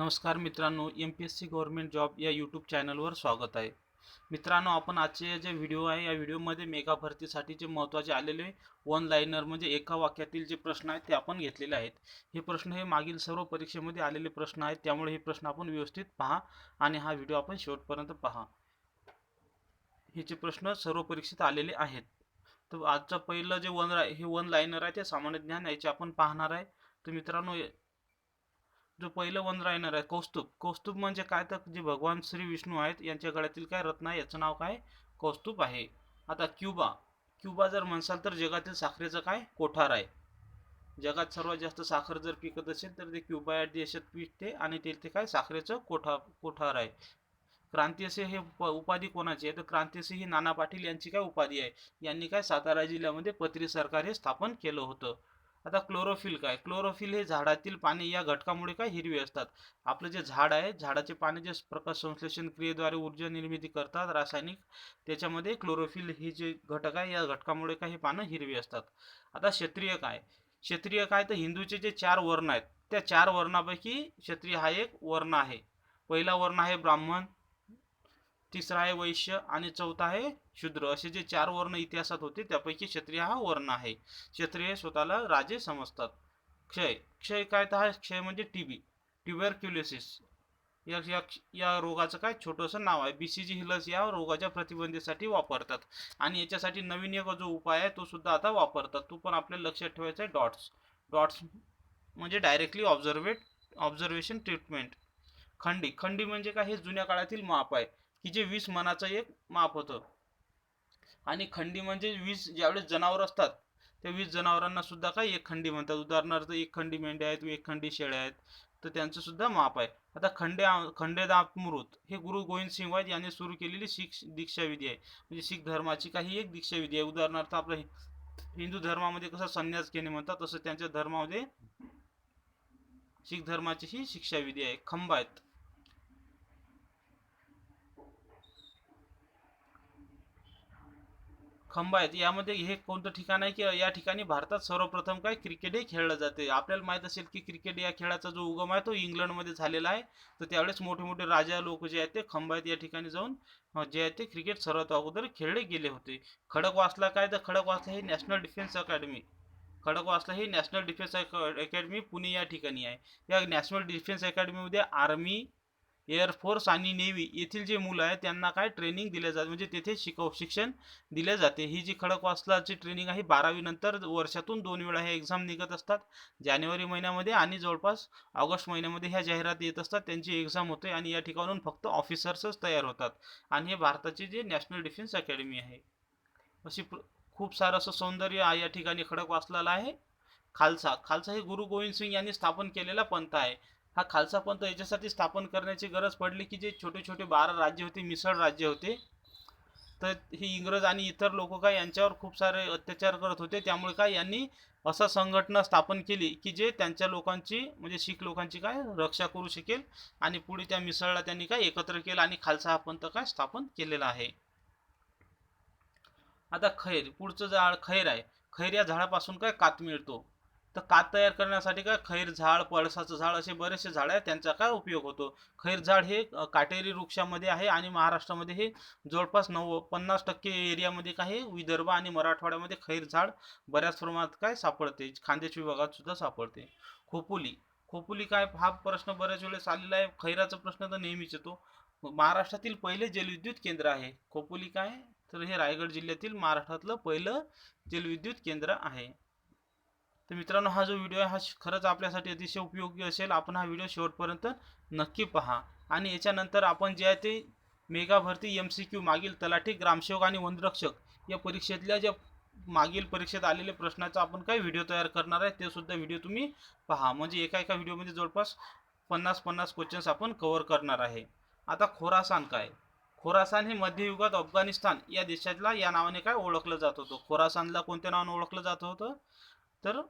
नमस्कार मित्रांनो M P S C government job या यूट्यूब चॅनलवर स्वागत आहे. मित्रांनो आपण आजचे जे व्हिडिओ आहे या व्हिडिओमध्ये मेगा भरतीसाठी जे महत्त्वाचे आलेले वन लाईनर म्हणजे एका वाक्यातील जे प्रश्न आहेत ते आपण घेतलेले आहेत. हे प्रश्न हे मागील सर्व परीक्षेमध्ये आलेले प्रश्न आहेत त्यामुळे हे प्रश्न आपण व्यवस्थित पहा आणि हा व्हिडिओ आपण शेवटपर्यंत पहा. हे जे प्रश्न सर्व परीक्षेत आलेले आहेत. तर आजचं पहिलं जे वन हे वन लाईनर आहे ते सामान्य ज्ञान याचे आपण पाहणार आहे. तर मित्रांनो जो पहिलं वन राहणार आहे कौस्तुभ. कौस्तुभ म्हणजे काय? तर जे भगवान श्री विष्णू आहेत यांच्या गळ्यातील काय रत्न आहे? याचं नाव काय? कौस्तुभ आहे. आता क्युबा. क्युबा जर म्हणसाल तर जगातील साखरेचं काय? कोठार आहे. जगात सर्वात जास्त साखर जर पिकत असेल तर ते क्युबा या देशात पिकते आणि तेथे काय? साखरेचं कोठा कोठार आहे. क्रांतिअसे हे उप उपाधी कोणाची आहे? तर क्रांतिअसे ही नाना पाटील यांची काय उपाधी आहे? यांनी काय सातारा जिल्ह्यामध्ये पत्री सरकार हे स्थापन केलं होतं. आता क्लोरोफिल काय? क्लोरोफिल हे झाडातील पाने या घटकामुळे काय हिरवी असतात. आपलं जे झाड आहे झाडाचे पाने जे प्रकाश संश्लेषण क्रियेद्वारे ऊर्जा निर्मिती करतात रासायनिक त्याच्यामध्ये क्लोरोफिल हे जे घटक आहे या घटकामुळे काय हे पानं हिरवी असतात. आता क्षत्रिय काय? क्षत्रिय काय? तर हिंदूचे जे चार वर्ण आहेत त्या चार वर्णापैकी क्षत्रिय हा एक वर्ण आहे. पहिला वर्ण आहे ब्राह्मण तिसरा आहे वैश्य आणि चौथा आहे शूद्र. असे जे चार वर्ण इतिहासात होते त्यापैकी क्षत्रिय हा वर्ण आहे. क्षत्रिय स्वतःला राजे समजतात. क्षय. क्षय काय तर हा क्षय म्हणजे टीबी ट्युबरक्युलोसिस. या या या रोगाचं काय छोटंसं नाव आहे. बी सी ही लस या रोगाच्या प्रतिबंधेसाठी वापरतात. आणि याच्यासाठी नवीन एक जो उपाय आहे तो सुद्धा आता वापरतात. तो पण आपल्याला लक्षात ठेवायचा आहे डॉट्स. डॉट्स म्हणजे डायरेक्टली ऑब्झर्वेट ऑब्झर्वेशन ट्रीटमेंट. खंडी. खंडी म्हणजे काय? हे जुन्या काळातील माप आहे. की जे वीस मनाचं एक माप होतं. आणि खंडी म्हणजे वीस ज्यावेळेस जनावर असतात त्या वीस जनावरांना सुद्धा काय एक खंडी म्हणतात. उदाहरणार्थ एक खंडी मेंढ्या आहेत एक खंडी शेळ्या आहेत तर त्यांचं सुद्धा माप आहे. आता खंडे खंडेदामृत हे गुरु गोविंद सिंग यांनी सुरू केलेली शीख दीक्षाविधी आहे. म्हणजे शीख धर्माची काही एक दीक्षाविधी आहे. उदाहरणार्थ आपलं हिंदू धर्मामध्ये कसं संन्यास घेणे म्हणतात तसं त्यांच्या धर्मामध्ये शीख धर्माची ही शिक्षाविधी आहे. खंब आहेत. खंबा आहेत यामध्ये हे कोणतं ठिकाण आहे की या ठिकाणी भारतात सर्वप्रथम काय क्रिकेट हे खेळलं जाते. आपल्याला माहीत असेल की क्रिकेट या खेळाचा जो उगम आहे तो इंग्लंडमध्ये झालेला आहे. तर त्यावेळेस मोठे मोठे राजा लोक जे आहेत ते खंबायत या ठिकाणी जाऊन जे आहे ते क्रिकेट सर्वात अगोदर खेळले गेले होते. खडकवासला काय? तर खडकवासला हे नॅशनल डिफेन्स अकॅडमी. खडकवासला ही नॅशनल डिफेन्स अकॅडमी पुणे या ठिकाणी आहे. या नॅशनल डिफेन्स अकॅडमीमध्ये आर्मी एअरफोर्स आणि नेव्ही येथील जे मुलं आहेत त्यांना काय ट्रेनिंग दिले जाते? म्हणजे तेथे शिकव शिक्षण दिले जाते. ही जी खडकवासलाची ट्रेनिंग आहे बारावीनंतर वर्षातून दोन वेळा हे एक्झाम निघत असतात. जानेवारी महिन्यामध्ये आणि जवळपास ऑगस्ट महिन्यामध्ये ह्या जाहिरात येत असतात. त्यांची एक्झाम होते आणि या ठिकाणून फक्त ऑफिसर्सच तयार होतात. आणि हे भारताची जे नॅशनल डिफेन्स अकॅडमी आहे. अशी खूप सारं असं सौंदर्य या ठिकाणी खडकवासलाला आहे. खालसा खालसा हे गुरु गोविंद सिंग यांनी स्थापन केलेला पंथ आहे. हा खालसा पंथ याच्यासाठी स्थापन करण्याची गरज पडली की जे छोटे छोटे बारा राज्य होते मिसळ राज्य होते. तर हे इंग्रज आणि इतर लोक काय यांच्यावर खूप सारे अत्याचार करत होते. त्यामुळे काय यांनी असं संघटना स्थापन केली की जे त्यांच्या लोकांची म्हणजे शीख लोकांची काय रक्षा करू शकेल आणि पुढे त्या मिसळला त्यांनी काय एकत्र केलं आणि खालसा हा पंथ काय स्थापन केलेला आहे. आता खैर पुढचं झाड खैर आहे. खैर या झाडापासून काय कात मिळतो? तर कात तयार करण्यासाठी काय? खैर झाड पळसाचं झाड असे बरेचसे झाड आहेत त्यांचा काय उपयोग होतो? खैर झाड हे काटेरी वृक्षामध्ये आहे आणि महाराष्ट्रामध्ये हे जवळपास नव्व पन्नास टक्के एरियामध्ये काय विदर्भ आणि मराठवाड्यामध्ये खैर झाड बऱ्याच प्रमाणात काय सापडते? खानदेश विभागात सुद्धा सापडते. खोपोली खोपोली काय? हा प्रश्न बऱ्याच वेळेस आलेला आहे. खैराचा प्रश्न तर नेहमीच येतो. महाराष्ट्रातील पहिले जलविद्युत केंद्र आहे. खोपोली काय? तर हे रायगड जिल्ह्यातील महाराष्ट्रातलं पहिलं जलविद्युत केंद्र आहे. तर मित्रांनो हा जो व्हिडिओ आहे हा खरंच आपल्यासाठी अतिशय उपयोगी असेल. आपण हा व्हिडिओ शेवटपर्यंत नक्की पहा. आणि याच्यानंतर आपण जे आहे ते मेगा भरती एम सी क्यू मागील तलाठी ग्रामसेवक आणि वनरक्षक या परीक्षेतल्या ज्या मागील परीक्षेत आलेले प्रश्नाचा आपण काय व्हिडिओ तयार करणार आहे ते सुद्धा व्हिडिओ तुम्ही पहा. म्हणजे एका एका व्हिडिओमध्ये जवळपास पन्नास पन्नास क्वेश्चन्स आपण कव्हर करणार आहे. आता खोरासान काय? खोरासान हे मध्ययुगात अफगाणिस्तान या देशातला या नावाने काय ओळखलं जात होतं? खोरासानला कोणत्या नावाने ओळखलं जात होतं? तर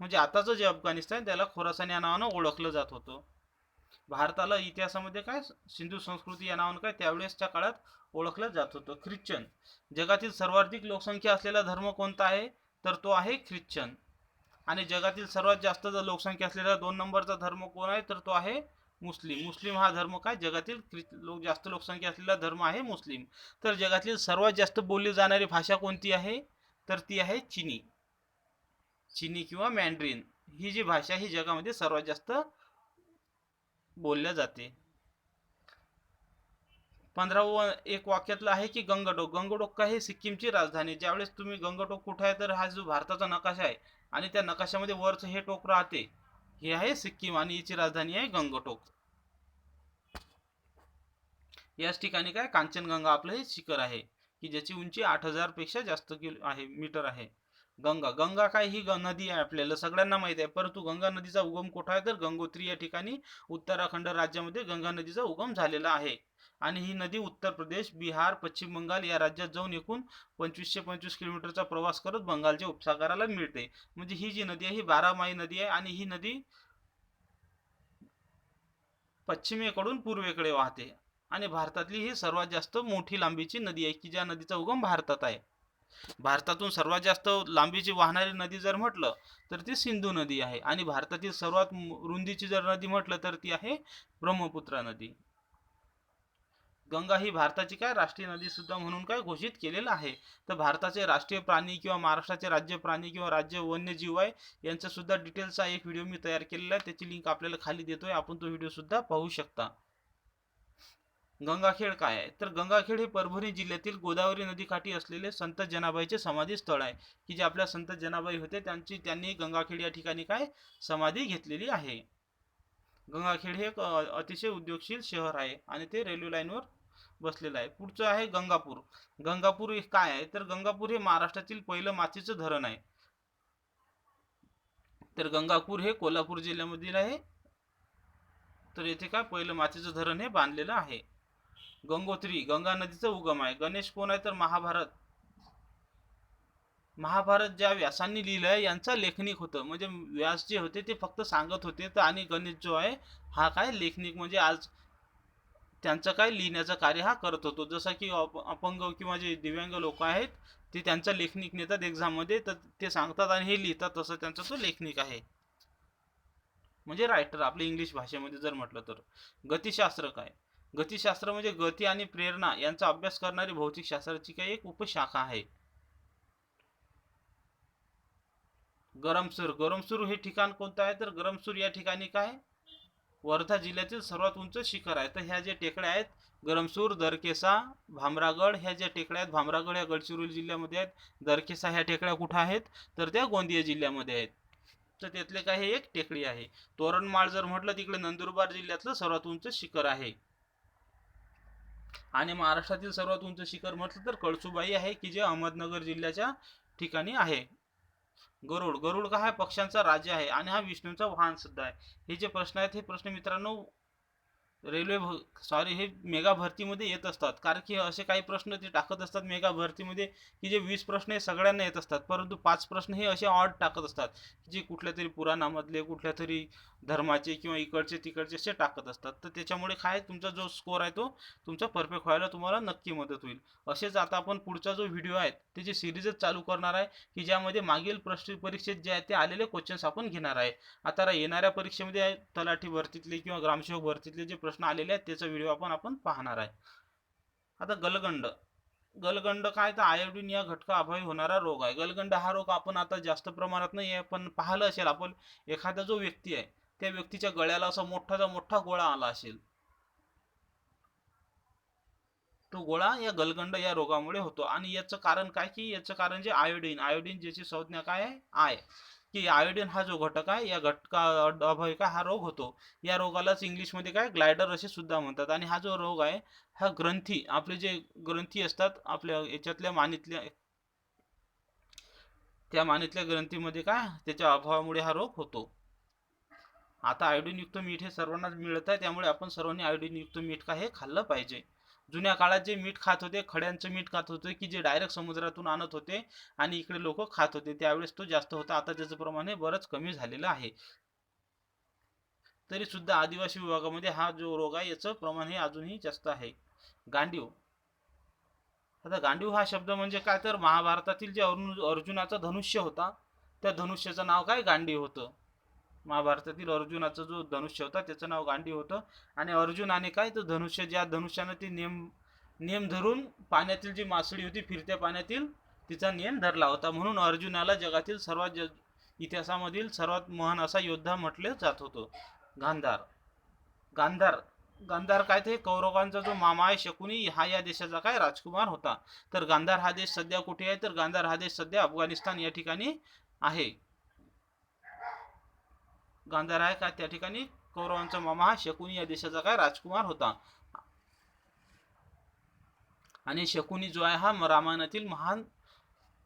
म्हणजे आताचं जे अफगाणिस्तान त्याला खोरासान या नावानं ओळखलं जात होतं. भारताला इतिहासामध्ये काय सिंधू संस्कृती या नावानं काय त्यावेळेसच्या काळात ओळखलं जात होतं. ख्रिश्चन. जगातील सर्वाधिक लोकसंख्या असलेला धर्म कोणता आहे? तर तो आहे ख्रिश्चन. आणि जगातील सर्वात जास्त जर लोकसंख्या असलेला दोन नंबरचा धर्म कोण आहे? तर तो आहे मुस्लिम. मुस्लिम हा धर्म काय? जगातील लोक जास्त लोकसंख्या असलेला धर्म आहे मुस्लिम. तर जगातील सर्वात जास्त बोलली जाणारी भाषा कोणती आहे? तर ती आहे चिनी. चिनी किंवा मॅन्ड्रिन ही जी भाषा ही जगामध्ये सर्वात जास्त बोलल्या जाते. पंधरावं एक वाक्यातलं आहे की गंगटोक. गंगटोक का हे सिक्कीमची राजधानी? ज्यावेळेस तुम्ही गंगटोक कुठे आहे तर हा जो भारताचा नकाशा आहे आणि त्या नकाशामध्ये वरचं हे टोक राहते हे आहे सिक्कीम आणि याची राजधानी आहे गंगटोक. याच ठिकाणी काय? कांचनगंगा आपलं हे शिखर आहे की ज्याची उंची आठ हजारपेक्षा जास्त किलो आहे मीटर आहे. गंगा गंगा काय ही ग- नदी आहे आपल्याला सगळ्यांना माहीत आहे. परंतु गंगा नदीचा उगम कुठं आहे? तर गंगोत्री या ठिकाणी उत्तराखंड राज्यामध्ये गंगा नदीचा उगम झालेला आहे. आणि ही नदी उत्तर प्रदेश बिहार पश्चिम बंगाल या राज्यात जाऊन एकूण पंचवीसशे पंचवीस किलोमीटरचा प्रवास करत बंगालच्या उपसागराला मिळते. म्हणजे ही जी नदी आहे ही बारामाही नदी आहे आणि ही नदी पश्चिमेकडून पूर्वेकडे वाहते. आणि भारतातली ही सर्वात जास्त मोठी लांबीची नदी आहे की ज्या नदीचा उगम भारतात आहे. भारतातून सर्वात जास्त लांबीची वाहणारी नदी जर म्हटलं तर ती सिंधू नदी आहे. आणि भारतातील सर्वात रुंदीची जर नदी म्हटलं तर ती आहे ब्रह्मपुत्रा नदी. गंगा ही भारताची काय राष्ट्रीय नदी सुद्धा म्हणून काय घोषित केलेलं आहे. तर भारताचे राष्ट्रीय प्राणी किंवा महाराष्ट्राचे राज्य प्राणी किंवा राज्य वन्यजीव आहे यांचा सुद्धा डिटेल्सचा एक व्हिडिओ मी तयार केलेला आहे. त्याची लिंक आपल्याला खाली देतोय. आपण तो व्हिडिओ सुद्धा पाहू शकता. गंगाखेड काय आहे? तर गंगाखेड हे परभणी जिल्ह्यातील गोदावरी नदीकाठी असलेले संत जनाबाईचे समाधी स्थळ आहे. की जे आपल्या संत जनाबाई होते त्यांची त्यांनी गंगाखेड या ठिकाणी काय समाधी घेतलेली आहे. गंगाखेड हे एक अतिशय उद्योगशील शहर आहे आणि ते रेल्वे लाईनवर बसलेलं आहे. पुढचं आहे गंगापूर. गंगापूर हे काय आहे? तर गंगापूर हे महाराष्ट्रातील पहिलं मातीचं धरण आहे. तर गंगापूर हे कोल्हापूर जिल्ह्यामधील आहे. तर येथे काय? पहिलं मातीचं धरण हे बांधलेलं आहे. गंगोत्री गंगा नदीचा उगम आहे. गणेश कोण आहे तर महाभारत. महाभारत ज्या व्यासांनी लिहिलं आहे यांचा लेखनिक होतं. म्हणजे व्यास जे होते ते फक्त सांगत होते. तर आणि गणेश जो आहे हा काय लेखनिक म्हणजे आज त्यांचं काय लिहिण्याचं कार्य हा करत होतो. जसं की अप- अपंग किंवा जे दिव्यांग लोक आहेत ते त्यांचा लेखनिक नेतात एक्झाममध्ये तर ते सांगतात आणि हे लिहितात. तसं त्यांचा तो लेखनिक आहे. म्हणजे रायटर आपल्या इंग्लिश भाषेमध्ये जर म्हटलं तर. गतिशास्त्र काय? गतिशास्त्र म्हणजे गती आणि प्रेरणा यांचा अभ्यास करणारी भौतिक शास्त्राची काही एक उपशाखा आहे. गरमसूर गरमसूर हे ठिकाण कोणतं आहे? तर गरमसूर या ठिकाणी काय? वर्धा जिल्ह्यातील सर्वात उंच शिखर आहे. तर ह्या ज्या टेकड्या आहेत गरमसूर दरकेसा भामरागड ह्या ज्या टेकड्या आहेत भामरागड ह्या गडचिरोली जिल्ह्यामध्ये आहेत. दरकेसा ह्या टेकड्या कुठं आहेत? तर त्या गोंदिया जिल्ह्यामध्ये आहेत. तर त्यातले काय हे एक टेकडी आहे. तोरणमाळ जर म्हटलं तिकडे नंदुरबार जिल्ह्यातलं सर्वात उंच शिखर आहे. आणि महाराष्ट्रातील सर्वात उंच शिखर म्हटलं तर कळसुबाई आहे की जे अहमदनगर जिल्ह्याच्या ठिकाणी आहे. गरुड गरुड का हा पक्ष्यांचा राजा आहे आणि हा विष्णूचा वाहन सुद्धा आहे. हे जे प्रश्न आहेत हे प्रश्न मित्रांनो रेल्वे सॉरी हे मेगा भरतीमध्ये येत असतात. कारण की असे काही प्रश्न ते टाकत असतात मेगा भरतीमध्ये की जे वीस प्रश्न हे सगळ्यांना येत असतात. परंतु पाच प्रश्न हे असे ऑड टाकत असतात जे कुठल्या तरी पुराणामधले कुठल्या तरी धर्माचे किंवा इकडचे तिकडचे असे टाकत असतात. तर त्याच्यामुळे काय तुमचा जो स्कोर आहे तो तुमचा परफेक्ट व्हायला तुम्हाला नक्की मदत होईल. असेच आता आपण पुढचा जो व्हिडिओ आहे त्याची सिरीजच चालू करणार आहे की ज्यामध्ये मागील प्रश्न परीक्षेत जे आहे ते आलेले क्वेश्चन्स आपण घेणार आहे. आता येणाऱ्या परीक्षेमध्ये तलाठी भरतीतले किंवा ग्रामसेवक भरतीतले जे प्रश्न आलेले आहेत त्याचा व्हिडिओ आपण आपण पाहणार आहे. आता गलगंड. गलगंड काय? तर आयोडीन या घटका अभावी होणारा रोग आहे. गलगंड हा रोग आपण आता जास्त प्रमाणात नाही आहे पण पाहिलं असेल आपण एखादा जो व्यक्ती आहे त्या व्यक्तीच्या गळ्याला असा मोठाचा मोठा गोळा आला असेल. तो गोळा या गलगंड या रोगामुळे होतो. आणि याचं कारण काय? की याचं कारण जे आयोडीन आयोडीन ज्याची संज्ञा काय आहे? आय. की आयोडीन हा जो घटक आहे या घटका अभावी काय हा रोग होतो. या रोगालाच इंग्लिशमध्ये काय ग्लायडर असे सुद्धा म्हणतात. आणि हा जो रोग आहे हा ग्रंथी आपले जे ग्रंथी असतात आपल्या याच्यातल्या मानीतल्या त्या मानीतल्या ग्रंथीमध्ये काय त्याच्या अभावामुळे हा रोग होतो. आता आयोडीनयुक्त मीठ हे सर्वांनाच मिळत आहे त्यामुळे आपण सर्वांनी आयोडीनयुक्त मीठ काय हे खाल्लं पाहिजे. जुन्या काळात जे मीठ खात होते खड्यांचं मीठ खात होते की जे डायरेक्ट समुद्रातून आणत होते आणि इकडे लोक खात होते त्यावेळेस तो जास्त होता. आता त्याचं प्रमाण हे बरंच कमी झालेलं आहे. तरी सुद्धा आदिवासी विभागामध्ये हा जो रोग आहे याचं प्रमाण हे अजूनही जास्त आहे. गांडीव. आता गांडीव हा शब्द म्हणजे काय? तर महाभारतातील जे अर्जुनाचा धनुष्य होता त्या धनुष्याचं नाव काय? गांडीव होतं. महाभारतातील अर्जुनाचा जो धनुष्य होता त्याचं नाव गांडी होतं. आणि अर्जुनाने काय तर धनुष्य ज्या धनुष्यानं ती नेम नेम धरून पाण्यातील जी मासळी होती फिरत्या पाण्यातील तिचा नियम धरला होता. म्हणून अर्जुनाला जगातील सर्वात ज इतिहासामधील सर्वात महान असा योद्धा म्हटले जात होतं. गांधार. गांधार. गांधार काय ते? कौरवांचा जो मामा आहे शकुनी हा या देशाचा काय? राजकुमार होता. तर गांधार हा देश सध्या कुठे आहे? तर गांधार हा देश सध्या अफगाणिस्तान या ठिकाणी आहे. गांधार आहे का? त्या ठिकाणी कौरवांचा मामा हा शकुनी या देशाचा काय राजकुमार होता. आणि शकुनी जो आहे हा रामायणातील महान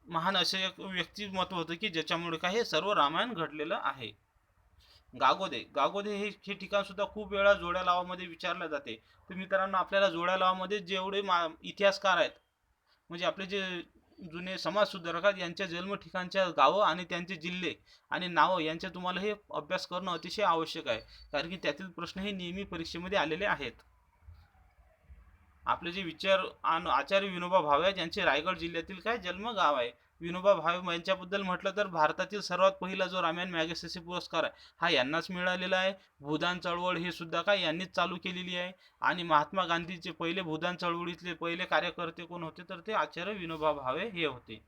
महान असे एक व्यक्तिमत्व होतं की ज्याच्यामुळे काय हे सर्व रामायण घडलेलं आहे. गागोदे. गागोदे हे हे ठिकाण सुद्धा खूप वेळा जोड्या लावामध्ये विचारलं जाते. तर मित्रांनो आपल्याला जोड्या लावामध्ये जेवढे मा इतिहासकार आहेत म्हणजे आपले जे जुने समाज सुधारकात यांच्या जन्म ठिकाणच्या गावं आणि त्यांचे जिल्हे आणि नावं यांचे तुम्हाला हे अभ्यास करणं अतिशय आवश्यक आहे. कारण की त्यातील प्रश्न हे नेहमी परीक्षेमध्ये आलेले आहेत. आपले जे विचार आचार्य विनोबा भावे यांचे रायगड जिल्ह्यातील काय जन्म गाव आहे? विनोबा भावे यांच्याबद्दल म्हटलं तर भारतातील सर्वात पहिला जो रामायण मॅगसेसे पुरस्कार आहे हा यांनाच मिळालेला आहे. भूदान चळवळ हे सुद्धा काय यांनीच चालू केलेली आहे. आणि महात्मा गांधीचे पहिले भूदान चळवळीतले पहिले कार्यकर्ते कोण होते तर ते आचार्य विनोबा भावे हे होते.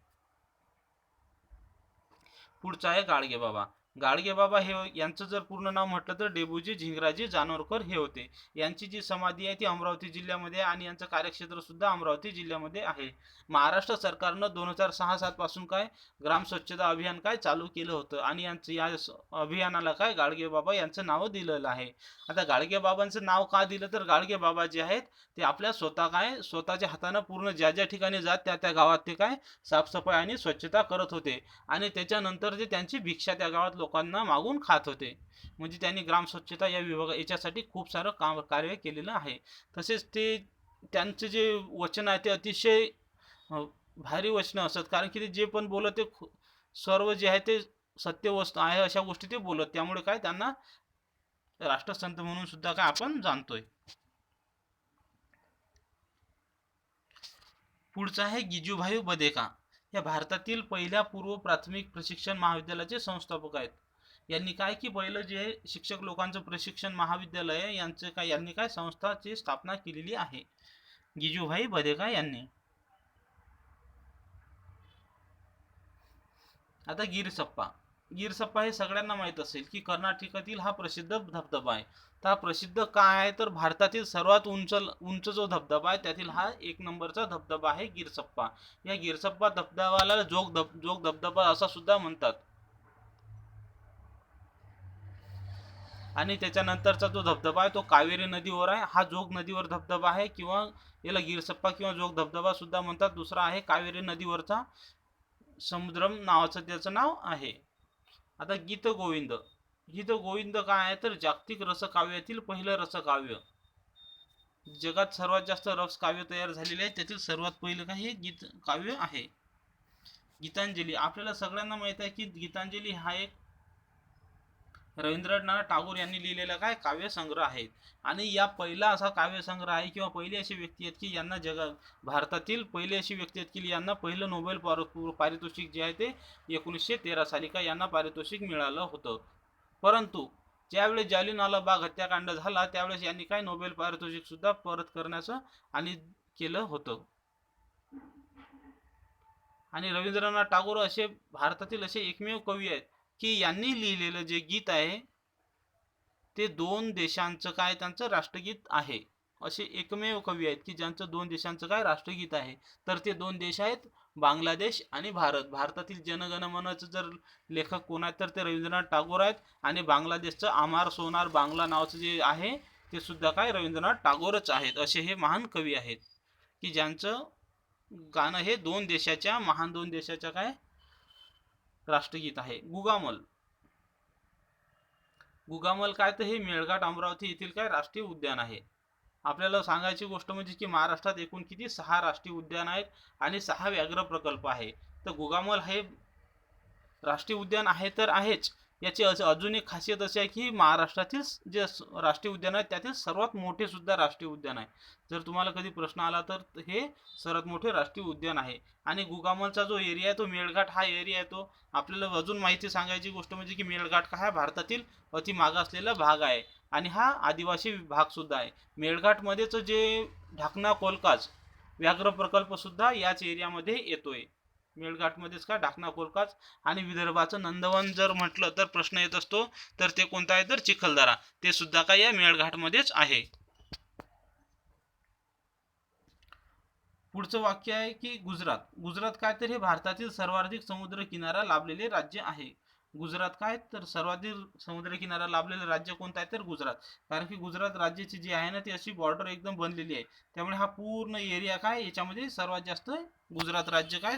पुढचा आहे गाडगे बाबा. गाडगे बाबा हे यांचं जर पूर्ण नाव म्हटलं तर डेबूजी झिंगराजी जानोरकर हे होते. यांची जी समाधी आहे ती अमरावती जिल्ह्यामध्ये आणि यांचं कार्यक्षेत्र सुद्धा अमरावती जिल्ह्यामध्ये आहे. महाराष्ट्र सरकारनं दोन हजार सहा सात पासून काय ग्राम स्वच्छता अभियान काय चालू केलं होतं आणि यांचं या अभियानाला काय गाडगे बाबा यांचं नाव दिलेलं आहे. आता गाडगे बाबांचं नाव का दिलं तर गाडगे बाबा जे आहेत ते आपल्या स्वतः काय स्वतःच्या हातानं पूर्ण ज्या ज्या ठिकाणी जात त्या त्या गावात ते काय साफसफाई आणि स्वच्छता करत होते. आणि त्याच्यानंतर जे त्यांची भिक्षा त्या गावात लोकांना मागून खात होते. म्हणजे त्यांनी ग्राम स्वच्छता या विभागा याच्यासाठी खूप सारं काम कार्य केलेलं आहे. तसेच ते त्यांचे जे वचन आहे ते अतिशय भारी वचनं असत कारण की ते जे पण बोलत ते सर्व जे आहे ते सत्य वस्तू आहे अशा गोष्टी ते बोलत. त्यामुळे काय त्यांना राष्ट्रसंत म्हणून सुद्धा काय आपण जाणतोय. पुढचा आहे गिजूभाई बदेका. या भारतातील पहिल्या पूर्व प्राथमिक प्रशिक्षण महाविद्यालयाचे संस्थापक आहेत. यांनी काय की पहिलं जे शिक्षक लोकांचं प्रशिक्षण महाविद्यालय आहे, यांचं काय यांनी काय संस्थाची स्थापना केलेली आहे? गिजूभाई बदेका यांनी. आता गिरसप्पा. गिरसप्पा हे सगळ्यांना माहीत असेल की कर्नाटकातील हा प्रसिद्ध धबधबा आहे. तर हा प्रसिद्ध काय आहे? तर भारतातील सर्वात उंच उंच जो धबधबा आहे त्यातील हा एक नंबरचा धबधबा आहे गिरसप्पा. या गिरसप्पा धबधबाला जोग धब जोग धबधबा असा सुद्धा म्हणतात. आणि त्याच्यानंतरचा जो धबधबा आहे तो कावेरी नदीवर आहे. हा जोग नदीवर धबधबा आहे किंवा याला गिरसप्पा किंवा जोग धबधबा सुद्धा म्हणतात. दुसरा आहे कावेरी नदीवरचा समुद्रम नावाचं त्याचं नाव आहे. आता गीत गोविंद. गीत गोविंद काय आहे तर जागतिक रसकाव्यातील पहिलं रसकाव्य. जगात सर्वात जास्त रस काव्य तयार झालेले आहे त्यातील सर्वात पहिलं काय हे गीत काव्य आहे. गीतांजली. आपल्याला सगळ्यांना माहीत आहे की गीतांजली हा एक रवींद्रनाथ टागोर यांनी लिहिलेला काय? काव्यसंग्रह आहेत. आणि या पहिला असा काव्यसंग्रह आहे किंवा पहिली अशी व्यक्ती आहेत की यांना जगा भारतातील पहिली अशी व्यक्ती आहेत की यांना पहिलं नोबेल पार- पारितोषिक जे आहे ते एकोणीसशे तेरा साली का यांना पारितोषिक मिळालं होतं. परंतु ज्यावेळेस जालिनाला बाग हत्याकांड झाला त्यावेळेस यांनी काय नोबेल पारितोषिक सुद्धा परत करण्याचं आणि केलं होतं. आणि रवींद्रनाथ टागोर असे भारतातील असे एकमेव कवी आहेत. की यांनी लिहिलेलं जे गीत आहे ते दोन देशांचं काय त्यांचं राष्ट्रगीत आहे. असे एकमेव कवी आहेत की ज्यांचं दोन देशांचं काय राष्ट्रगीत आहे. तर ते दोन देश आहेत बांगलादेश आणि भारत. भारतातील जनगणमनाचं जर लेखक कोण आहेत तर ते रवींद्रनाथ टागोर आहेत आणि बांगलादेशचं आमार सोनार बांगला नावाचं जे आहे ते सुद्धा काय रवींद्रनाथ टागोरच आहेत. असे हे महान कवी आहेत की ज्यांचं गाणं हे दोन देशाच्या महान दोन देशाच्या काय राष्ट्रगीत आहे. गुगामल. गुगामल काय तर हे मेळघाट अमरावती येथील काय राष्ट्रीय उद्यान आहे. आपल्याला सांगायची गोष्ट म्हणजे की महाराष्ट्रात एकूण किती? सहा राष्ट्रीय उद्यान आहेत आणि सहा व्याघ्र प्रकल्प आहे. तर गुगामल हे राष्ट्रीय उद्यान आहे तर आहेच. याची अज- अजून एक खासियत अशी आहे की महाराष्ट्रातील जे राष्ट्रीय उद्यान आहे त्यातील सर्वात मोठे सुद्धा राष्ट्रीय उद्यान आहे. जर तुम्हाला कधी प्रश्न आला तर हे सर्वात मोठे राष्ट्रीय उद्यान आहे. आणि गुगामलचा जो एरिया आहे तो मेळघाट हा एरिया आहे तो. आपल्याला अजून माहिती सांगायची गोष्ट म्हणजे की मेळघाट हा भारतातील अति मागासलेला भाग आहे. आणि हा आदिवासी भाग सुद्धा आहे. मेळघाटमध्येच जे ढाकणा कोलकाज व्याघ्र प्रकल्प सुद्धा याच एरियामध्ये येतोय. मेळघाटमध्येच का? ढाकणा कोलकाच आणि विदर्भाचं नंदवन जर म्हटलं तर प्रश्न येत असतो तर ते कोणतं आहे? तर चिखलदरा. ते सुद्धा काय या मेळघाटमध्येच आहे. पुढचं वाक्य आहे की गुजरात. गुजरात काय तर हे भारतातील सर्वाधिक समुद्र किनारा लाभलेले राज्य आहे. गुजरात काय? तर सर्वाधिक समुद्र किनारा लाभलेलं राज्य कोणतं आहे? तर गुजरात. कारण की गुजरात राज्याची जी आहे ना ती अशी बॉर्डर एकदम बनलेली आहे. त्यामुळे हा पूर्ण एरिया काय? याच्यामध्ये सर्वात जास्त गुजरात राज्य काय?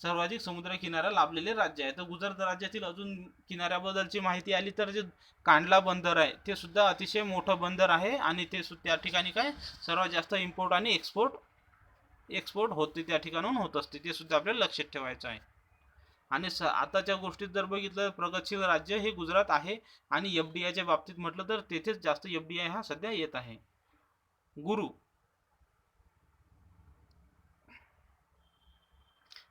सर्वाधिक समुद्र किनारा लाभलेले राज्य आहे. तर गुजरात राज्यातील अजून किनाऱ्याबद्दलची माहिती आली तर जे कांडला बंदर आहे ते सुद्धा अतिशय मोठं बंदर आहे आणि ते सु त्या ठिकाणी काय सर्वात जास्त इम्पोर्ट आणि एक्सपोर्ट एक्सपोर्ट होते त्या ठिकाणून होत असते. ते सुद्धा आपल्याला लक्षात ठेवायचं आहे. आणि स आताच्या गोष्टीत जर बघितलं प्रगतशील राज्य हे गुजरात आहे आणि एफ डी आयच्या बाबतीत म्हटलं तर तेथेच जास्त एफ डी आय हा सध्या येत आहे. गुरु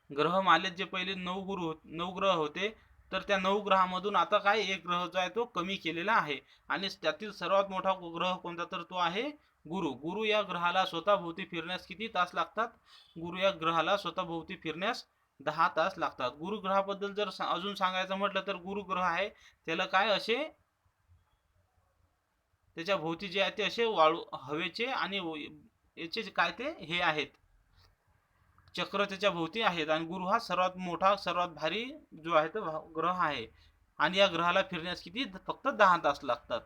ग्रहमालेत जे पहिले नऊ गुरु नऊ ग्रह होते तर त्या नऊ ग्रहामधून आता काय एक ग्रह जो आहे तो कमी केलेला आहे. आणि त्यातील सर्वात मोठा ग्रह कोणता तर तो आहे गुरु. गुरु या ग्रहाला स्वतःभोवती फिरण्यास किती तास लागतात? गुरु या ग्रहाला स्वतःभोवती फिरण्यास दहा तास लागतात. गुरु ग्रहाबद्दल जर अजून सांगायचं म्हटलं तर गुरु ग्रह आहे त्याला काय असे त्याच्या भोवती जे आहे ते असे वाळू हवेचे आणि याचे जे काय ते हे आहेत. चक्र त्याच्या भोवती आहेत आणि गुरु हा सर्वात मोठा सर्वात भारी जो आहे तो ग्रह आहे. आणि या ग्रहाला फिरण्यास किती? फक्त दहा तास लागतात.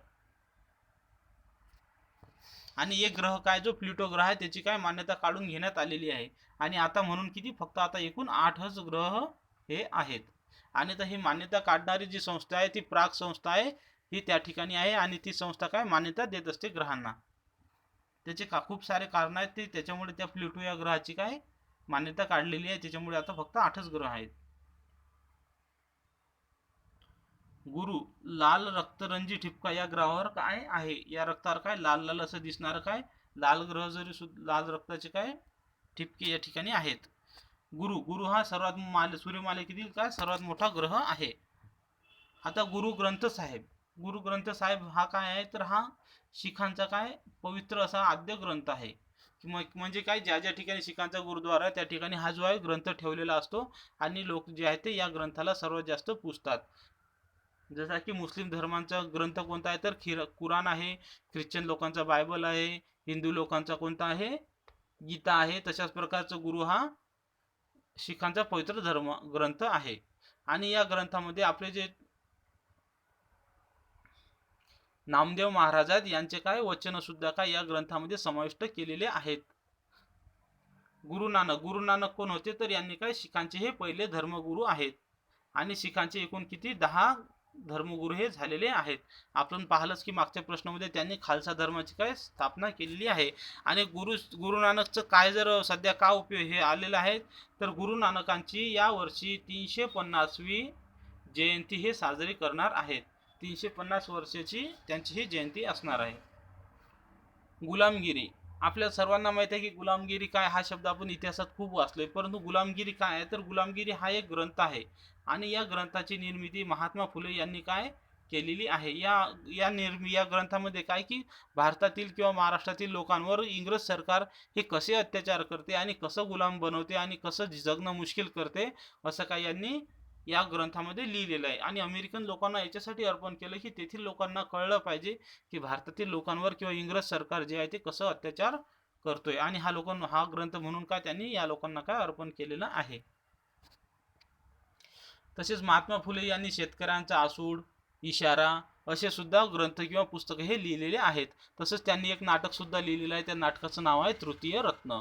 आणि एक ग्रह काय? जो प्लुटो ग्रह आहे त्याची काय मान्यता काढून घेण्यात आलेली आहे. आणि आता म्हणून किती? फक्त आता एकूण आठच ग्रह हे आहेत. आणि तर ही मान्यता काढणारी जी संस्था आहे ती प्राग संस्था आहे ही त्या ठिकाणी आहे आणि ती संस्था काय? मान्यता देत असते ग्रहांना. त्याचे का खूप सारे कारण आहेत. ते त्याच्यामुळे त्या प्लुटो या ग्रहाची काय? मान्यता काढलेली आहे. त्याच्यामुळे आता फक्त आठच ग्रह आहेत. गुरु लाल रक्तरंजी ठिपका या ग्रहावर काय आहे? या रक्तावर काय? लाल लाल असं दिसणार काय? लाल ग्रह जरी सुद्धा लाल रक्ताचे काय ठिपके या ठिकाणी आहेत. गुरु गुरु हा सर्वात माले सूर्यमालिकेतील काय? सर्वात मोठा ग्रह आहे. आता गुरु ग्रंथ साहेब. गुरु ग्रंथ साहेब हा काय आहे? तर हा शिखांचा काय? पवित्र असा आद्य ग्रंथ आहे. म्हणजे काय ज्या ज्या ठिकाणी शिखांचा गुरुद्वारा आहे त्या ठिकाणी हा जो आहे ग्रंथ ठेवलेला असतो आणि लोक जे आहेत ते या ग्रंथाला सर्वात जास्त पुजतात जसा की मुस्लिम धर्मांचा ग्रंथ कोणता आहे तर खिर कुराण आहे ख्रिश्चन लोकांचा बायबल आहे हिंदू लोकांचा कोणता आहे गीता आहे तशाच प्रकारचा गुरु हा शिखांचा पवित्र धर्म ग्रंथ आहे. आणि या ग्रंथामध्ये आपले जे नामदेव महाराज यांचे काय वचन सुद्धा काय या ग्रंथामध्ये समाविष्ट केलेले आहेत? गुरु नानक गुरु नानक कोण होते? तर यांनी काय शिखांचे हे पहिले धर्मगुरू आहेत. आणि शिखांचे एकूण किती? दहा धर्मगुरू हे झालेले आहेत. आपण पाहिलंच की मागच्या प्रश्नामध्ये त्यांनी खालसा धर्माची काय स्थापना केलेली आहे. आणि गुरु गुरु नानकचं काय जर सध्या का उपयोग हे आलेलं आहे तर गुरु नानकांची या वर्षी तीनशे पन्नासवी जयंती हे साजरी करणार आहेत. तीनशे पन्नास वर्षाची त्यांची ही जयंती असणार आहे. गुलामगिरी. आपल्या सर्वांना माहिती आहे की गुलामगिरी काय हा शब्द आपण इतिहासात खूप वाचलोय. परंतु गुलामगिरी काय आहे? तर गुलामगिरी हा एक ग्रंथ आहे. आणि या ग्रंथाची निर्मिती महात्मा फुले यांनी काय केलेली आहे? या या निर्मि या ग्रंथामध्ये काय की भारतातील किंवा महाराष्ट्रातील लोकांवर इंग्रज सरकार हे कसे अत्याचार करते आणि कसं गुलाम बनवते आणि कसं जगणं मुश्किल करते असं काय यांनी या ग्रंथामध्ये लिहिलेलं आहे. आणि अमेरिकन लोकांना याच्यासाठी अर्पण केलं की तेथील लोकांना कळलं पाहिजे की भारतातील लोकांवर किंवा इंग्रज सरकार जे आहे ते कसं अत्याचार करतोय. आणि हा लोकांना हा ग्रंथ म्हणून काय त्यांनी या लोकांना काय अर्पण केलेलं आहे. तसेच महात्मा फुले यांनी शेतकऱ्यांचा आसूड इशारा असे सुद्धा ग्रंथ किंवा पुस्तकं हे लिहिलेले आहेत. तसंच त्यांनी एक नाटक सुद्धा लिहिलेलं आहे. त्या नाटकाचं नाव आहे तृतीय रत्न.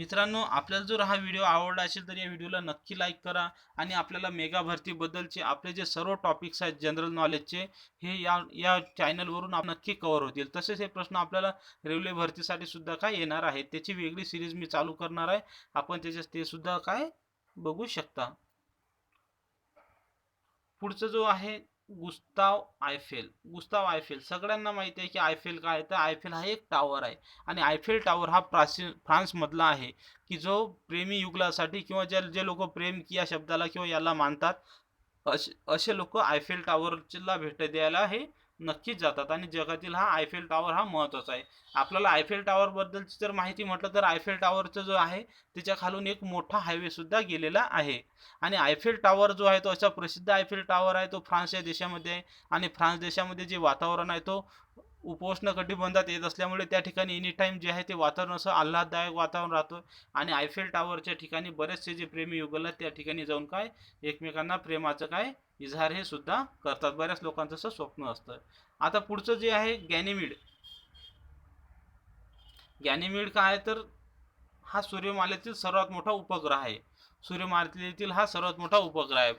मित्रांनो आपल्याला जर हा व्हिडिओ आवडला असेल तर या व्हिडिओला नक्की लाईक करा आणि आपल्याला मेगा भरतीबद्दलचे आपले जे सर्व टॉपिक्स आहेत जनरल नॉलेजचे हे या या चॅनलवरून आप नक्की कव्हर होतील. तसेच हे प्रश्न आपल्याला रेल्वे भरतीसाठी सुद्धा काय येणार आहेत त्याची वेगळी सिरीज मी चालू करणार आहे. आपण त्याच्यात ते सुद्धा काय बघू शकता. पुढचं जो आहे गुस्ताव आयफेल गुस्ताव आयफेल. सगळ्यांना माहिती आहे की आयफेल काय आहे? तर आयफेल हा एक टावर आहे. आणि आयफेल टावर हा प्राचीन फ्रान्समधला आहे की जो प्रेमी युगलासाठी किंवा ज्या जे लोक प्रेम या शब्दाला किंवा याला मानतात असे असे लोक आयफेल टावरला भेट द्यायला हे नक्कीच जातात आणि जगातील हा आयफेल टावर हा महत्त्वाचा आहे. आपल्याला आयफेल टावरबद्दलची जर माहिती म्हटलं तर आयफेल टावरचं जो आहे त्याच्या खालून एक मोठा हायवेसुद्धा गेलेला आहे. आणि आयफेल टावर जो आहे तो असा प्रसिद्ध आयफेल टावर आहे तो फ्रान्स या देशामध्ये आहे. आणि फ्रान्स देशामध्ये जे वातावरण आहे तो उपोष्ण कटिबंधात येत असल्यामुळे त्या ठिकाणी एनी टाईम जे आहे ते वातावरण असं आल्हाददायक वातावरण राहतं. आणि आयफेल टावरच्या ठिकाणी बरेचसे जे प्रेमी युगल आहेत त्या ठिकाणी जाऊन काय एकमेकांना प्रेमाचं काय इजहार हे सुद्धा करतात. बऱ्याच लोकांचं असं स्वप्न असतं. आता पुढचं जे आहे गॅनिमिड गॅनिमिड काय आहे तर हा सूर्यमालेतील सर्वात मोठा उपग्रह आहे. सूर्यमालेतील हा सर्वात मोठा उपग्रह आहे.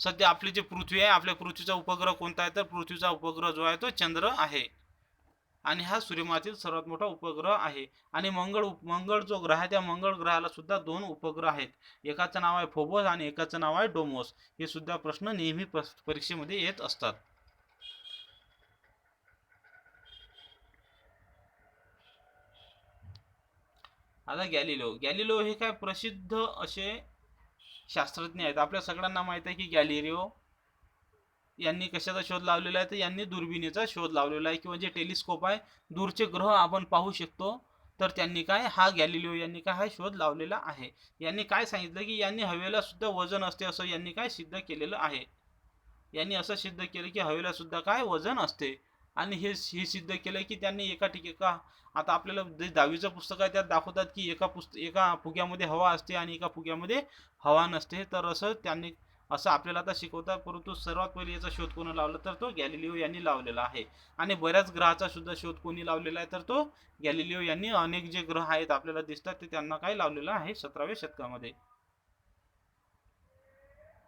सध्या आपली जी पृथ्वी आहे आपल्या पृथ्वीचा उपग्रह कोणता आहे? तर पृथ्वीचा उपग्रह जो आहे तो चंद्र आहे. आणि हा सूर्यमातील सर्वात मोठा उपग्रह आहे. आणि मंगळ उप- मंगळ जो ग्रह आहे त्या मंगळ ग्रहाला सुद्धा दोन उपग्रह आहेत. एकाचं नाव आहे फोबोस आणि एकाचं नाव आहे डोमोस. हे सुद्धा प्रश्न नेहमी परीक्षेमध्ये येत असतात. आता गॅलिलो. गॅलिलो हे काय प्रसिद्ध असे शास्त्रज्ञ आहेत. आपल्या सगळ्यांना माहीत आहे की गॅलिलिओ यांनी कशाचा शोध लावलेला आहे? तर यांनी दुर्बिणीचा शोध लावलेला आहे किंवा जे टेलिस्कोप आहे दूरचे ग्रह आपण पाहू शकतो. तर त्यांनी काय? हा गॅलिलिओ यांनी काय? हा शोध लावलेला आहे. यांनी काय सांगितलं की यांनी हवेला सुद्धा वजन असते असं यांनी काय सिद्ध केलेलं आहे? यांनी असं सिद्ध केलं की हवेला सुद्धा काय? वजन असते. आणि हे हे सिद्ध केलं की त्यांनी एका ठिकाणी का आता आपल्याला जे दहावीचं पुस्तक आहे त्यात दाखवतात की एका पुस्त एका फुग्यामध्ये हवा असते आणि एका फुग्यामध्ये हवा नसते. तर असं त्यांनी असं आपल्याला आता शिकवतात परंतु सर्वात पहिले याचा शोध कोणी लावला तर तो गॅलिलिओ यांनी लावलेला आहे. आणि बऱ्याच ग्रहाचा सुद्धा शोध कोणी लावलेला आहे तर तो गॅलिलिओ यांनी अनेक जे ग्रह आहेत आपल्याला दिसतात ते त्यांना काय लावलेलं आहे सतराव्या शतकामध्ये.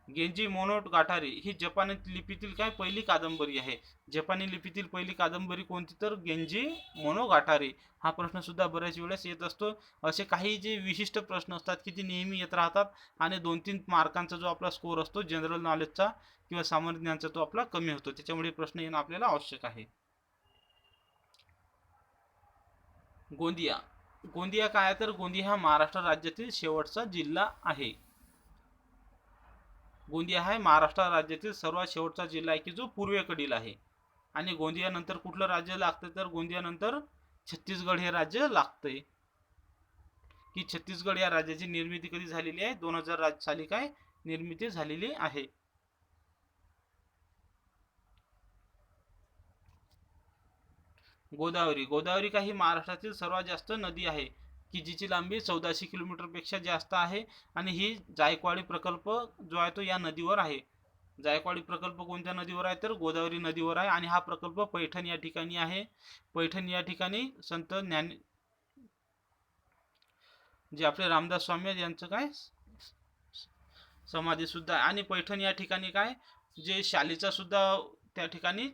गेंजी मोनोट गाठारी ही जपानी लिपीतील काय पहिली कादंबरी आहे? जपानी लिपीतील पहिली कादंबरी कोणती? तर गेंजी मोनो गाठारी हा प्रश्न सुद्धा बऱ्याच वेळेस येत असतो. असे काही जे विशिष्ट प्रश्न असतात की ते नेहमी येत राहतात आणि दोन तीन मार्कांचा जो आपला स्कोर असतो जनरल नॉलेजचा किंवा सामान्य ज्ञानचा तो आपला कमी होतो. त्याच्यामुळे प्रश्न येणं आपल्याला आवश्यक आहे. गोंदिया. गोंदिया काय आहे? तर गोंदिया हा महाराष्ट्र राज्यातील शेवटचा जिल्हा आहे. गोंदिया हा महाराष्ट्र राज्यातील सर्वात शेवटचा जिल्हा आहे की जो पूर्वेकडील आहे. आणि गोंदियानंतर कुठलं राज्य लागतं तर गोंदियानंतर छत्तीसगड हे राज्य लागतंय. की छत्तीसगड या राज्याची निर्मिती कधी झालेली आहे? दोन हजार साली काय निर्मिती झालेली आहे. गोदावरी. गोदावरी का ही महाराष्ट्रातील सर्वात जास्त नदी आहे. की जिची लांबी चौदाशे किलोमीटरपेक्षा जास्त आहे आणि ही जायकवाडी प्रकल्प जो आहे तो या नदीवर आहे. जायकवाडी प्रकल्प कोणत्या नदीवर आहे? तर गोदावरी नदीवर आहे आणि हा प्रकल्प पैठण या ठिकाणी आहे. पैठण या ठिकाणी संत ज्ञान जे आपले रामदास स्वामी यांचं काय? समाधी सुद्धा आहे. आणि पैठण या ठिकाणी काय? जे शालीचा सुद्धा त्या ठिकाणी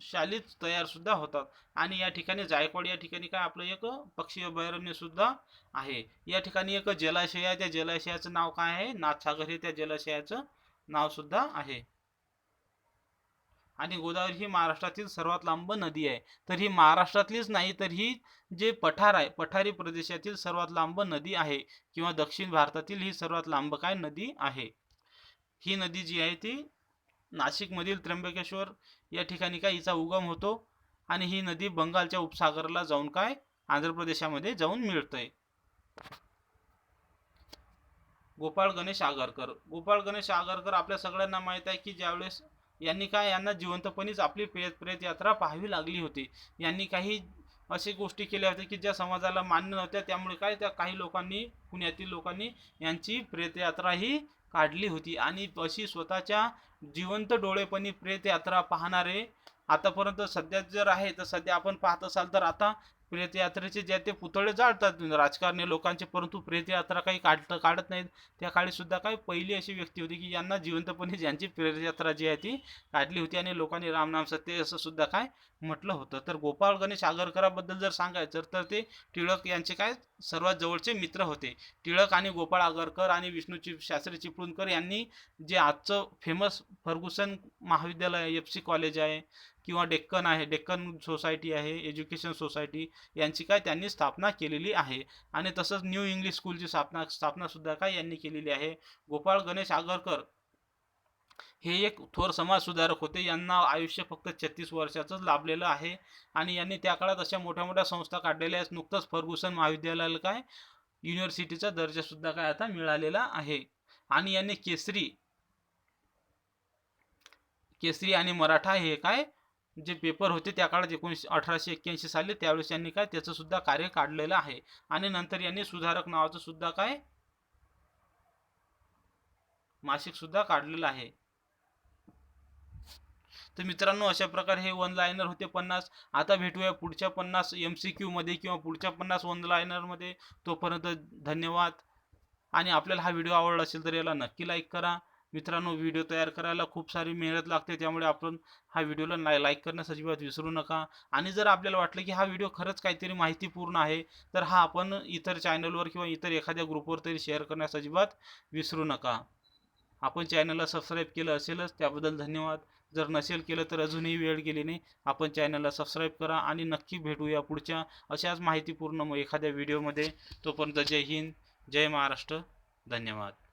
शालीच तयार सुद्धा होतात. आणि या ठिकाणी जायकवाड या ठिकाणी काय आपलं एक पक्षी अभयारण्य सुद्धा आहे. या ठिकाणी एक जलाशय आहे त्या जलाशयाचं नाव काय आहे? नाथसागर हे त्या जलाशयाचं नाव सुद्धा आहे. आणि गोदावरी ही महाराष्ट्रातील सर्वात लांब नदी आहे. तर ही महाराष्ट्रातलीच नाही तर ही जे पठार आहे पठारी प्रदेशातील सर्वात लांब नदी आहे किंवा दक्षिण भारतातील ही सर्वात लांब काय नदी आहे. ही नदी जी आहे ती नाशिकमधील त्र्यंबकेश्वर या ठिकाणी काय हिचा उगम होतो आणि ही नदी बंगालच्या उपसागराला जाऊन काय आंध्र प्रदेशामध्ये जाऊन मिळतंय. गोपाळ गणेश आगरकर. गोपाळ गणेश आगरकर आपल्या सगळ्यांना माहीत आहे की ज्यावेळेस यांनी काय यांना जिवंतपणीच आपली प्रेत प्रेत यात्रा पाहावी लागली होती. यांनी काही असे गोष्टी केल्या होत्या की ज्या समाजाला मान्य नव्हत्या त्यामुळे काय त्या काही लोकांनी पुण्यातील लोकांनी यांची प्रेतयात्रा ही काढली होती. आणि अशी स्वतःच्या जिवंत डोळेपणी प्रेत यात्रा पाहणारे आतापर्यंत सध्या जर आहे तर सध्या आपण पाहत असाल तर आता प्रेतयात्रेचे जे ते पुतळे जाळतात. राजकारणी लोकांचे परंतु प्रेतयात्रा काही काढत काढत नाहीत. त्या काळी सुद्धा काही पहिली अशी व्यक्ती होती की यांना जिवंतपणे ज्यांची प्रेतयात्रा जी आहे ती काढली होती आणि लोकांनी रामनाम सत्य असं सुद्धा काय म्हटलं होतं. तर गोपाळ गणेश आगरकराबद्दल जर सांगायचं तर ते टिळक यांचे काय सर्वात जवळचे मित्र होते. टिळक आणि गोपाळ आगरकर आणि विष्णूची शास्त्री चिपळूणकर यांनी जे आजचं फेमस फर्गुसन महाविद्यालय एफ सी कॉलेज आहे किंवा डेक्कन आहे डेक्कन सोसायटी आहे एज्युकेशन सोसायटी यांची काय त्यांनी स्थापना केलेली आहे. आणि तसंच न्यू इंग्लिश स्कूलची स्थापना स्थापनासुद्धा काय यांनी केलेली आहे. गोपाळ गणेश आगरकर हे एक थोर समाज सुधारक होते. यांना आयुष्य फक्त छत्तीस वर्षाचंच लाभलेलं आहे. आणि यांनी त्या काळात अशा मोठ्या मोठ्या संस्था काढलेल्या आहेत. नुकतंच फर्ग्युसन महाविद्यालयाला काय युनिव्हर्सिटीचा दर्जा सुद्धा काय आता मिळालेला आहे. आणि यांनी केसरी केसरी आणि मराठा हे काय जे पेपर होते त्या काळात एकोणीसशे अठराशे एक्क्याऐंशी साली त्यावेळेस यांनी काय त्याचं सुद्धा कार्य काढलेलं आहे. आणि नंतर यांनी सुधारक नावाचं सुद्धा काय मासिक सुद्धा काढलेलं आहे. तर मित्रांनो अशा प्रकारे हे वन लायनर होते पन्नास. आता भेटूया पुढच्या पन्नास एम सी क्यूमध्ये किंवा पुढच्या पन्नास वन लायनरमध्ये तोपर्यंत धन्यवाद. आणि आपल्याला हा व्हिडिओ आवडला असेल तर याला नक्की लाईक करा. मित्रांनो व्हिडिओ तयार करायला खूप सारी मेहनत लागते त्यामुळे आपण हा व्हिडिओला लाय लाईक करण्यास अजिबात विसरू नका. आणि जर आपल्याला वाटलं की हा व्हिडिओ खरंच काहीतरी माहितीपूर्ण आहे तर हा आपण इतर चॅनलवर किंवा इतर एखाद्या ग्रुपवर तरी शेअर करण्यास अजिबात विसरू नका. आपण चॅनलला सबस्क्राईब केलं असेलच त्याबद्दल धन्यवाद. जर नसेल केलं तर अजूनही वेळ गेली नाही. आपण चॅनलला सबस्क्राईब करा आणि नक्की भेटूया पुढच्या अशाच माहितीपूर्ण एखाद्या व्हिडिओमध्ये तोपर्यंत जय हिंद जय महाराष्ट्र. धन्यवाद.